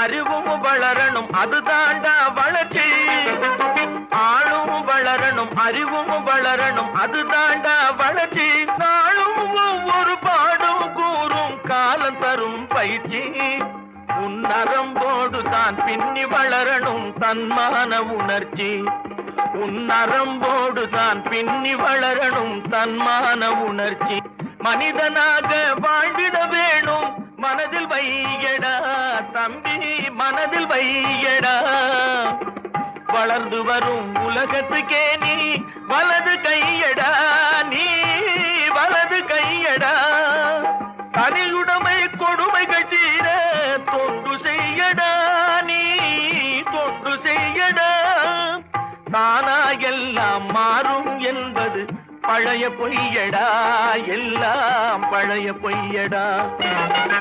அறிவும் வளரணும் அதுதாண்டா வளர்ச்சி. ஆளும் வளரணும் அறிவும் வளரணும் அதுதாண்டா வளர்ச்சி. நாளும் ஒவ்வொரு பாடும் கூறும் காலம் தரும் பயிற்சி. உன்னரம்போடு தான் பின்னி வளரணும் தன்மான உணர்ச்சி. உன்னரம்போடு தான் பின்னி வளரணும் தன்மான உணர்ச்சி. மனிதனாக வாழ்ந்திட வேணும் தம்பி மனதில் வையடா. வளர்ந்து வரும் உலகத்துக்கே நீ வலது கையடா. நீ வலது கையடா. தனியுடைமை கொடுமைகள் தீர தொண்டு செய்யடா. நீ தொண்டு செய்யடா. தானா எல்லாம் மாறும் என்பது பழைய பொய்யடா. எல்லாம் பழைய பொய்யடா.